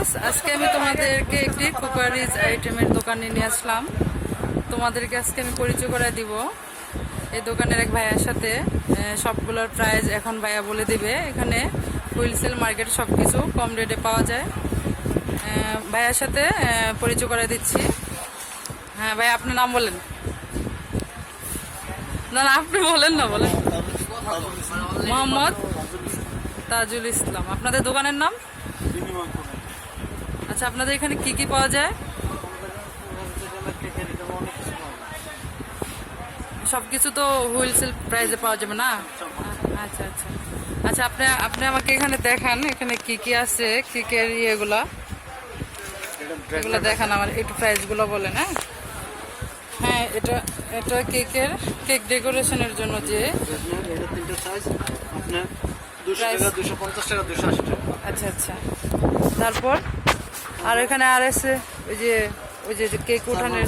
Viewers আজকে আমি তোমাদেরকে একটি কুকারিজ আইটেমের দোকানে নিয়ে আসলাম। তোমাদেরকে আজকে আমি পরিচয় করে দিব। এই দোকানের এক ভাইয়ার সাথে সবগুলোর প্রাইস এখন ভাইয়া বলে দিবে। এখানে হুইলসেল মার্কেট সব কিছু কম রেটে পাওয়া যায়। ভাইয়ার সাথে পরিচয় করে দিচ্ছি। হ্যাঁ ভাই আপনার নাম বলেন। না না, আপনি বলেন না, বলেন। মোহাম্মদ তাজুল ইসলাম। আপনাদের দোকানের নাম? আচ্ছা আপনাদের এখানে কি কি পাওয়া যায়? সব কিছু তো হোলসেল প্রাইসে পাওয়া যাবে না? আচ্ছা আচ্ছা। আচ্ছা আপনি আপনি আমাকে এখানে দেখান এখানে কি কি আছে কেকের ইয়েগুলা? এগুলো দেখান আমার একটু প্রাইসগুলো বলেন হ্যাঁ? হ্যাঁ এটা এটা কেকের কেক ডেকোরেশনের জন্য যে এটা তিনটে সাইজ আপনার দুশো Price? টাকা দুশো পঞ্চাশ টাকা দুশো আশি টাকা। আচ্ছা আচ্ছা। তারপর? আর এখানে আর আছে ওই যে ওই যে কেক উঠানের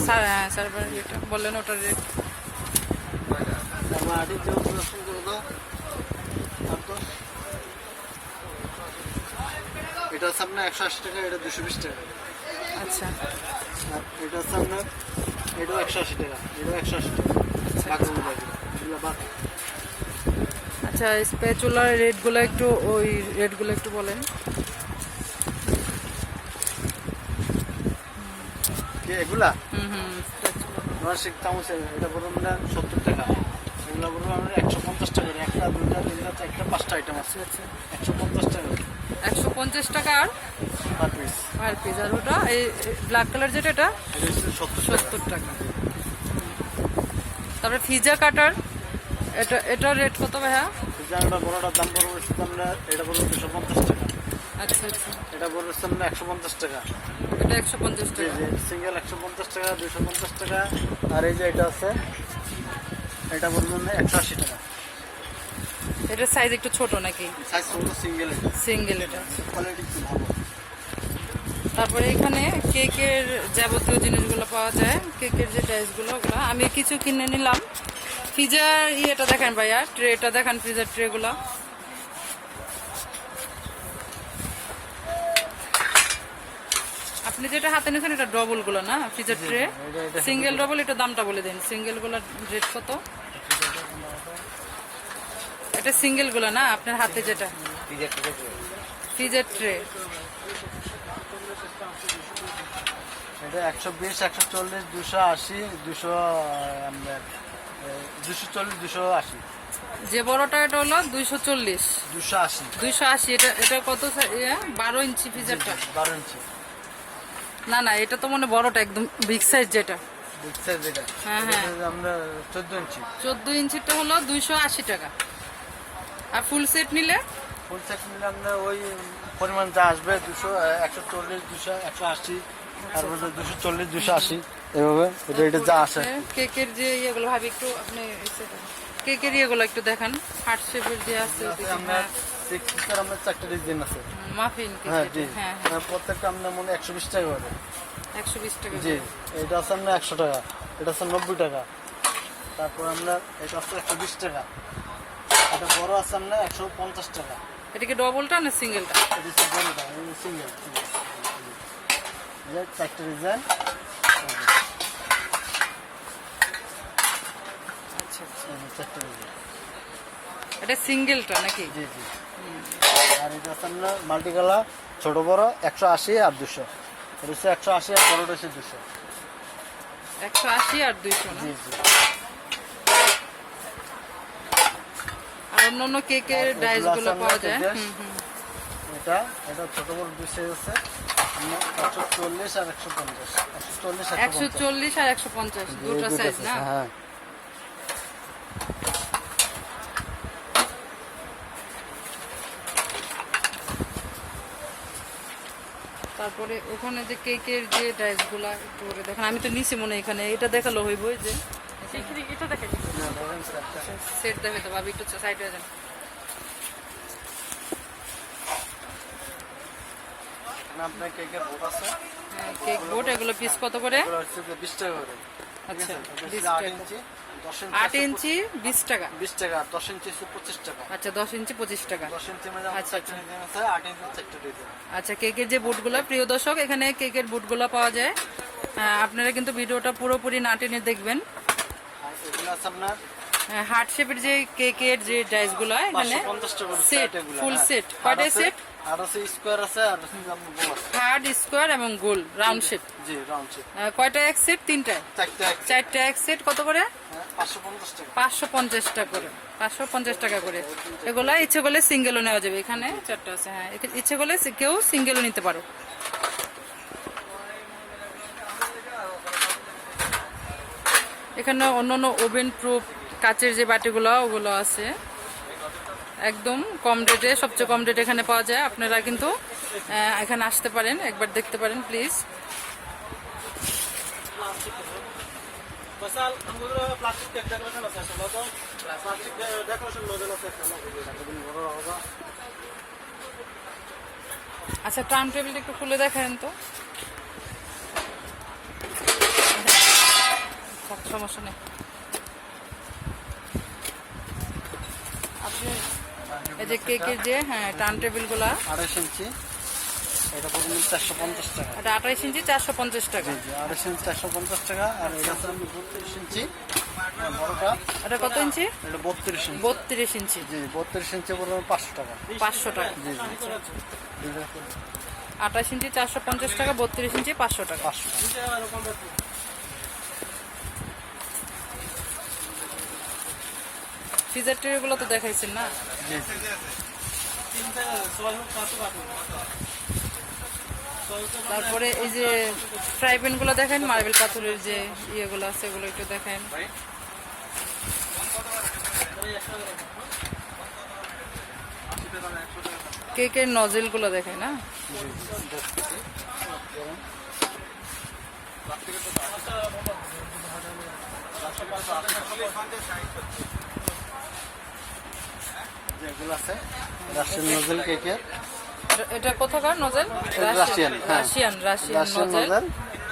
সার্ভার যেটা বললেন ওটার রেট এটা হচ্ছে আপনার একশো আশি টাকা এটা দুশো বিশ টাকা। আচ্ছা। এটা হচ্ছে আপনার এটাও একশো আশি টাকা এটাও একশো আশি টাকা। আচ্ছা। স্প্যাচুলার রেটগুলো একটু ওই রেটগুলো একটু বলেন। যে এগুলা? হুম হুম spatula। নরসিক চামচ এটা বলব মানে সত্তর টাকা। এগুলো বলব আমরা একশো পঞ্চাশ টাকা। একটা দুইটা তিনটা চারটা পাঁচটা আইটেম আছে। আচ্ছা একশো পঞ্চাশ টাকা একশো পঞ্চাশ টাকা আর? পার পিস আর পিস আর ওটা এই ব্ল্যাক কালার যেটা এটা? সত্তর টাকা। তারপরে ফিজা কাটার এটা এটার রেট কত ভাইয়া? জানাটা বড়টার দাম পড়বে হচ্ছে আমরা এটা পড়বে দুশো পঞ্চাশ টাকা। আচ্ছা আচ্ছা। এটা একশো পঞ্চাশ টাকা। এটা একশো পঞ্চাশ টাকা। সিঙ্গেল একশো পঞ্চাশ টাকা দুশো পঞ্চাশ টাকা। আর এই যে এটা আছে এটা আমরা একশো আশি টাকা। এটার সাইজ একটু ছোট নাকি? সাইজ সিঙ্গেল সিঙ্গেল এটা। কোয়ালিটি একটু ভালো। তারপরে এখানে কেকের যাবতীয় জিনিসগুলো পাওয়া যায়। কেকের যে ডাইসগুলো ওগুলো। আমি কিছু কিনে নিলাম। ফ্রিজার ইয়েটা দেখেন ভাইয়া ট্রেটা দেখেন ফ্রিজার ট্রেগুলো। আপনি যেটা হাতে নিয়েছেন এটা ডবলগুলো না ফ্রিজার ট্রে? সিঙ্গেল ডবল এটা দামটা বলে দিন। সিঙ্গেলগুলোর রেট কত? এটা সিঙ্গেলগুলো না আপনার হাতে যেটা। ফ্রিজার ট্রে এটা একশো বিশ একশো চল্লিশ দুশো আশি দুশো দুশো চল্লিশ দুশো আশি। যে বড়টা এটা হলো দুইশো চল্লিশ। দুশো আশি। দুইশো আশি এটা এটা কত ইয়ে? বারো ইঞ্চি ফ্রিজারটা বারো ইঞ্চি। না না এটা তো মনে বড়টা একদম বিগ সাইজ যেটা। বুঝছে যেটা হ্যাঁ, হ্যাঁ। আমরা চোদ্দ ইঞ্চি। চোদ্দ ইঞ্চিটা হলো দুইশো আশি টাকা। আর ফুল সেট নিলে? ফুল সেট নিলে আমরা ওই পরিমাণ যা আসবে দুশো একশো চল্লিশ দুশো একশো আশি তারপরে দুশো চল্লিশ দুশো আশি এভাবে। এটা এটা যা আসে। কেকের যে ইয়েগুলো ভাবি একটু আপনি দেখান। কেকের ইয়েগুলো একটু দেখান। হার্ট শেপের যে আছে আমরা হ্যাঁ। সিক্স আমরা চারটে ডিজাইন আছে? মাফিন হ্যাঁ জি। হ্যাঁ হ্যাঁ। হ্যাঁ, প্রত্যেকটা আমরা মনে একশো বিশ টাকা করে। একশো বিশ টাকা জি এটা আছে আমরা একশো টাকা এটা আছে নব্বই টাকা। তারপর আমরা এটা আছে একশো বিশ টাকা এটা বড় আছে আমরা একশো পঞ্চাশ টাকা। এটা কি ডবলটা না সিঙ্গেলটা এটা সিঙ্গেল চারটে ডিজাইন আচ্ছা আচ্ছা। চারটে ডিজাইন এটা সিঙ্গেলটা নাকি? জি জি। আর এটা আপনার মাল্টি কালার ছোট বড় একশো আশি আর দুশো। হচ্ছে একশো আশি আর বড়টা হচ্ছে দুশো। একশো আশি আর দুইশো জি জি। আর অন্য অন্য কেকের আর এগুলো ডাইসগুলো আছে পাওয়া যায়? এটা এটা ছোট বড় দুই সাইজ আছে। একশো চল্লিশ আর একশো পঞ্চাশ। একশো চল্লিশ আর একশো পঞ্চাশ। দুটো সাইজ না? হ্যাঁ। তারপরে ওখানে যে কেকের যে ডাইসগুলা একটু দেখেন আমি তো নিছি মনে হয় এখানে এটা দেখাল হইব যে। এটা সেট দেখে তো ভাবি একটু সাইড হয়ে যান। আপনার কেকের বোট আছে। কেক বোর্ড এগুলো পিস কত করে? এগুলো হচ্ছে যে বিশ টাকা করে। আচ্ছা এটা বিশ হচ্ছে আট টাকা আট ইঞ্চি বিশ টাকা। বিশ টাকা দশ ইঞ্চি পঁচিশ টাকা। আচ্ছা দশ ইঞ্চি পঁচিশ টাকা। দশ ইঞ্চি মানে আচ্ছা, আট ইঞ্চি আচ্ছা কেকের যে বুটগুলো প্রিয় দর্শক এখানে কেকের বুটগুলো পাওয়া যায়। আপনারা কিন্তু ভিডিওটা পুরোপুরি না টেনে দেখবেন। আপনার হার্ট শেপের যে কেকের যে ডাইসগুলো এখানে সেট ফুল হ্যাঁ। সেট। কয়টা সেট? আর আছে স্কোয়ার আছে আর হার্ড স্কোয়ার এবং গোল রাউন্ড শেপ। জি রাউন্ড শেপ। কয়টা এক সেট? তিনটায় চারটা এক সেট কত করে? হ্যাঁ, পাঁচশো পঞ্চাশ টাকা। করে, পাঁচশো পঞ্চাশ টাকা করে। এগুলো ইচ্ছে করলে সিঙ্গেলও নেওয়া যাবে। এখানে চারটা হ্যাঁ। ইচ্ছে কেউ সিঙ্গেলও নিতে পারো। এখানে অন্য অন্য ওভেন প্রুফ কাচের যে বাটিগুলো, ওগুলো আছে। একদম কম রেটে সবচেয়ে কম রেটে এখানে পাওয়া যায়। আপনারা কিন্তু এখানে আসতে পারেন, একবার দেখতে পারেন প্লিজ স্যার আমাদের প্লাস্টিক ডেকোরেশন আছে আসলে তো প্লাস্টিক ডেকোরেশন মডেল আছে আচ্ছা টার্ন টেবিলটা একটু খুলে দেখেন তো। সমস্যা নেই। আপনি এই যে কেকের যে হ্যাঁ টার্ন টেবিলগুলা আড়াইশ ইঞ্চি। এটা পড়বে চারশো পঞ্চাশ টাকা। এটা আঠাইশ ইঞ্চি চারশো পঞ্চাশ টাকা। জি জি আড়াইশ ইঞ্চি চারশো পঞ্চাশ টাকা আর এটা হচ্ছে আমি বত্রিশ ইঞ্চি বড়টা। এটা কত ইঞ্চি? এটা বত্রিশ ইঞ্চি। বত্রিশ ইঞ্চি। জি বত্রিশ ইঞ্চি পড়বে পাঁচশো টাকা। পাঁচশো টাকা। জি জি আঠাশ ইঞ্চি চারশো পঞ্চাশ টাকা বত্রিশ ইঞ্চি পাঁচশো টাকা। পাঁচশো ট্রেগুলো তো দেখাইছেন না? জি। তারপরে এই যে ফ্রাই প্যানগুলো দেখেন, মার্বেল পাথরের যে ইয়েগুলো আছে, এগুলো একটু দেখেন। কেকের নজেলগুলো দেখেন না আছে রাশিয়ান নজেল কেকের এটা- কোথাকার নজেল রাশিয়ান, হ্যাঁ। Russian Russian Russian nozzle nozzle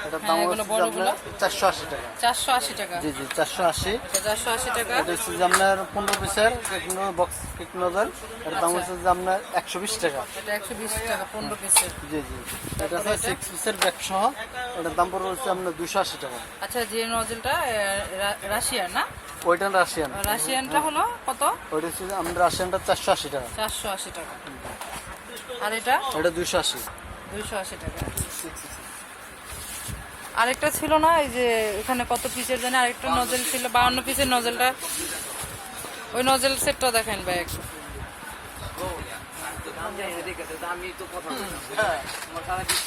এটার দাম হ্যাঁ, চারশো আশি টাকা। চারশো আশি টাকা। জি জি চারশো আশি। চারশো আশি টাকা। এটা হচ্ছে যে আপনার পনেরো পিসের কেক বক্স কেক নজেল এটার দাম হচ্ছে যে আপনার একশো বিশ টাকা। এটা একশো বিশ টাকা পনেরো পিসের। জি জি। এটা হচ্ছে সিক্স পিসের ব্যাগ সহ। এটার দাম পড়বে হচ্ছে আপনার দুশো আশি টাকা। আচ্ছা যে নজেলটা রাশিয়ান না? ওইটা রাশিয়ান। রাশিয়ানটা হলো কত? ওইটা হচ্ছে আমরা রাশিয়ানটা চারশো আশি টাকা। চারশো আশি টাকা। আর এটা? এটা দুশো আশি। দুইশো আশি টাকা। আরেকটা ছিল না এই যে এখানে কত পিসের জানি আরেকটা নজেল ছিল বাউন্ন পিসের নজেলটা ওই নজেল সেটটা দেখেন ভাই একটু। এটা হচ্ছে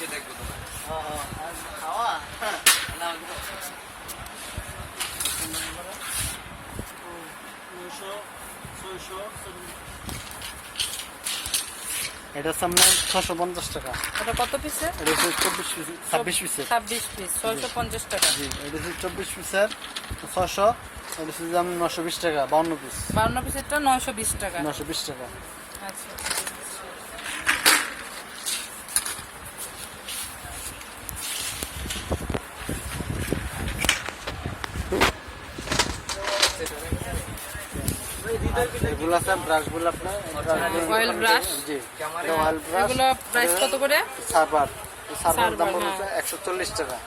আপনার ছশো পঞ্চাশ টাকা। এটা কত পিসে এটা হচ্ছে চব্বিশ পিস ছাব্বিশ পিসে ছাব্বিশ পিস ছয়শো পঞ্চাশ টাকা। জি এটা হচ্ছে চব্বিশ পিসের ছশো এটা নশো বিশ টাকা বাউন্ন পিস। বাউন্ন পিসেরটা নয়শো বিশ টাকা। নশো বিশ টাকা। আচ্ছা। এগুলো আছে ব্রাশগুলো আপনার Oil brush? জি অয়েল ব্রাশ এগুলো প্রাইস কত করে? সার্ভার সার্ভার দাম হচ্ছে একশো চল্লিশ টাকা।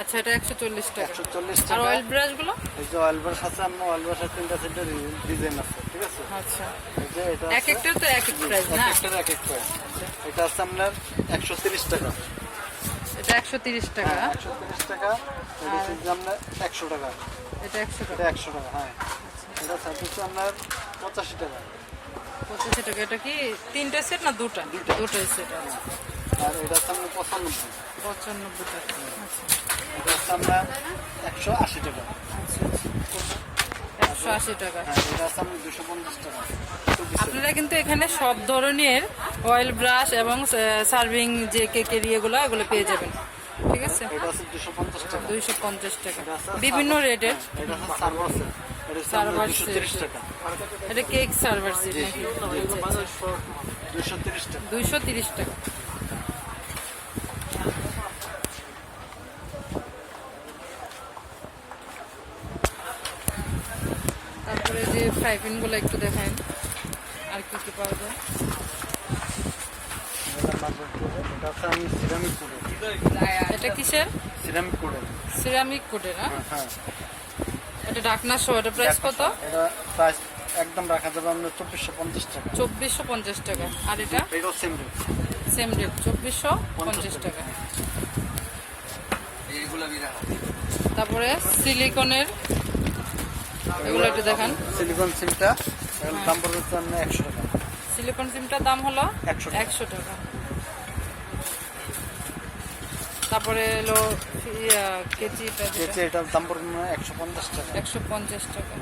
আচ্ছা এটা একশো চল্লিশ টাকা। একশো চল্লিশ আর টাকা। অয়েল ব্রাশগুলো এই যে অয়েল ব্রাশ আছে আপনার অয়েল ব্রাশের তিনটা তিনটা ডিজাইন আছে ঠিক আছে? আচ্ছা। এই যে এটা এক একটার তো এক এক প্রাইস না এক একটার এক এক প্রাইস এটা আছে আপনার একশো তিরিশ টাকা। এটা একশো তিরিশ টাকা। হ্যাঁ একশো তিরিশ টাকা। এটা হচ্ছে যে আপনার একশো টাকা। এটা একশো টাকা। এটা একশো টাকা হ্যাঁ। এটা সাইজ হচ্ছে আপনার পঁচাশি টাকা। পঁচাশি টাকা এটা কি তিনটে সেট না দুটা? দুটো সেট আছে। আর এটা আপনার পঁচানব্বই। পঁচানব্বই টাকা। আচ্ছা এটা হচ্ছে একশো আশি টাকা। একশো আশি টাকা। হ্যাঁ এটা হচ্ছে দুশো পঞ্চাশ টাকা। আপনারা কিন্তু এখানে সব ধরনের অয়েল ব্রাশ এবং সার্ভিং যে কেকের ইয়েগুলো এগুলো পেয়ে যাবেন। ঠিক আছে? দুইশো পঞ্চাশ টাকা। বিভিন্ন রেটের এটা কেক সার্ভার সিট দুইশো তিরিশ টাকা। তারপরে যে ফ্রাই প্যানগুলো একটু দেখায় আর কি কি পাওয়া যায়? এটা কিসের? সিরামিক কোডের সিরামিক কোডের হ্যাঁ। এটা ঢাকনা সহ এটা প্রাইস কত? এটা প্রাইস একদম রাখা যাবে আপনার চব্বিশশো পঞ্চাশ টাকা। চব্বিশশো পঞ্চাশ টাকা। আর এটা? এটাও সেম রেট সেম রেট চব্বিশশো পঞ্চাশ টাকা। তারপরে সিলিকনের এগুলো একটু দেখান। সিলিকন সিমটা দাম পড়বে একশো টাকা। সিলিকন সিমটার দাম হলো 100 একশো টাকা। তারপরে এলো কেচিটা যেটা। এটার দাম পড়বে একশো পঞ্চাশ টাকা। একশো পঞ্চাশ টাকা।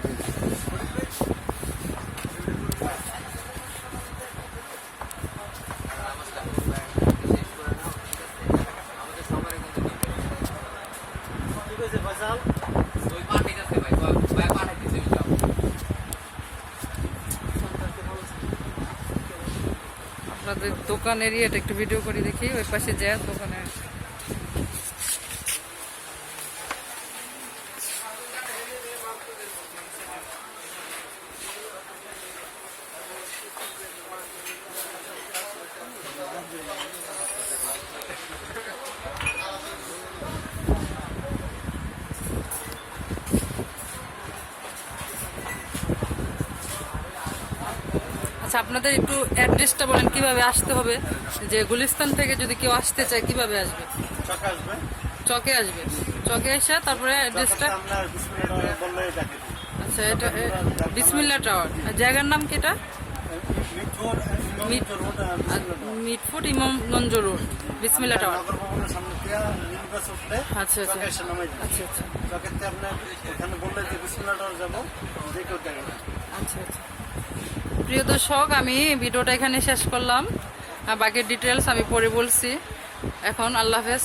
আপনাদের দোকানের ইয়েটা একটু ভিডিও করে দেখি ওই পাশে যায় দোকানের আচ্ছা আপনাদের একটু অ্যাড্রেসটা বলেন কীভাবে আসতে হবে? যে গুলিস্তান থেকে যদি কেউ আসতে চায় কীভাবে আসবে? চকে আসবে। চকে এসে তারপরে অ্যাড্রেসটা আচ্ছা এটা বিসমিল্লা টাওয়ার। আর জায়গার নাম কি এটা? Mitford Imamganj road Bismillah tower. আচ্ছা আচ্ছা। আচ্ছা আচ্ছা। আচ্ছা আচ্ছা। প্রিয় দর্শক, আমি ভিডিওটা এখানে শেষ করলাম। বাকি ডিটেলস আমি পরে বলছি। এখন আল্লাহ হাফেজ।